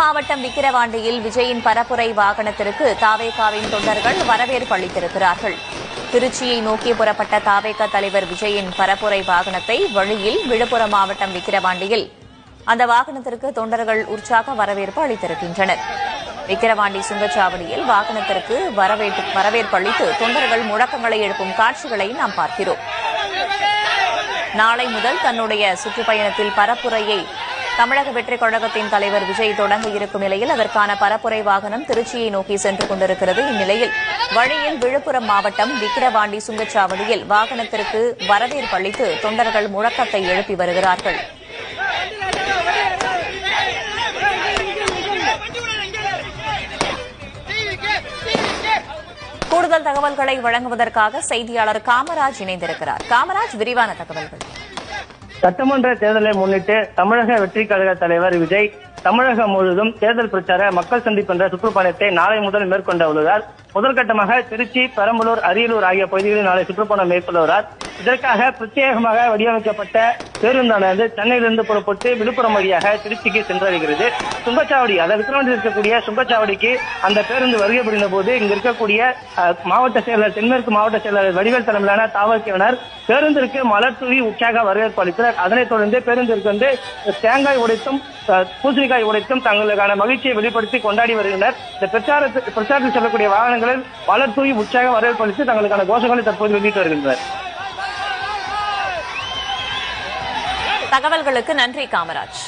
மாவட்டம் விக்கிரவாண்டியில் விஜயின் பரப்புரை வாகனத்திற்கு தாவேகாவின் தொண்டர்கள் வரவேற்பு அளித்திருக்கிறார்கள். திருச்சியை நோக்கி புறப்பட்ட தாவேக தலைவர் விஜயின் பரப்புரை வாகனத்தை வழியில் விழுப்புரம் மாவட்டம் விக்கிரவாண்டியில் அந்த வாகனத்திற்கு தொண்டர்கள் உற்சாக வரவேற்பு அளித்திருக்கின்றனர். விக்கிரவாண்டி சுங்கச்சாவடியில் வாகனத்திற்கு வரவேற்பு வரவேற்பு அளித்து தொண்டர்கள் முழக்கங்களை எழுப்பும் காட்சிகளை நாம் பார்க்கிறோம். நாளை முதல் தன்னுடைய சுற்றுப்பயணத்தில் பரப்புரையை தமிழக வெற்றிக் கழகத்தின் தலைவர் விஜய் தொடங்க இருக்கும் நிலையில் அதற்கான பரப்புரை வாகனம் திருச்சியை நோக்கி சென்று கொண்டிருக்கிறது. இந்நிலையில் வழியில் விழுப்புரம் மாவட்டம் விக்கிரவாண்டி சுங்கச்சாவடியில் வாகனத்திற்கு வரவேற்பு அளித்து தொண்டர்கள் முழக்கத்தை எழுப்பி வருகிறார்கள். கூடுதல் தகவல்களை வழங்குவதற்காக செய்தியாளர் காமராஜ் இணைந்திருக்கிறார். காமராஜ் விரிவான தகவல்கள். சட்டமன்ற தேர்தலை முன்னிட்டு தமிழக வெற்றி கழக தலைவர் விஜய் தமிழகம் முழுவதும் தேர்தல் பிரச்சார மக்கள் சந்திப்பு என்ற சுற்றுப்பயணத்தை நாளை முதல் மேற்கொண்ட உள்ளதால் முதற்கட்டமாக திருச்சி பெரம்பலூர் அரியலூர் ஆகிய பகுதிகளில் நாளை சுற்றுப்பயணம் மேற்கொள்ள இதற்காக பிரத்யேகமாக வடிவமைக்கப்பட்ட பேருந்தானது சென்னையிலிருந்து புறப்பட்டு விழுப்புரம் வழியாக திருச்சிக்கு சென்றடைகிறது. சுங்கச்சாவடி அதாவது விக்கிரவாண்டியில் இருக்கக்கூடிய சுங்கச்சாவடிக்கு அந்த பேருந்து வருகை புரிந்த போது இங்க இருக்கக்கூடிய மாவட்ட செயலர் தென்மேற்கு மாவட்ட செயலர் வடிவேல் தலைமையிலான தாவல்கியனர் பேருந்திற்கு மலர் தூவி உற்சாக வரவேற்பு அளித்தனர். அதனைத் தொடர்ந்து பேருந்திற்கு வந்து தேங்காய் உடைத்தும் பூசணிக்காய் உடைத்தும் தங்களுக்கான மகிழ்ச்சியை வெளிப்படுத்தி கொண்டாடி வருகின்றனர். இந்த பிரச்சாரத்து பிரச்சாரத்தில் செல்லக்கூடிய வாகனங்களில் மலர் தூவி உற்சாக வரவேற்பு அளித்து தங்களுக்கான கோஷங்களை தற்போது வெளியிட்டு வருகின்றனர். தகவல்களுக்கு நன்றி காமராஜ்.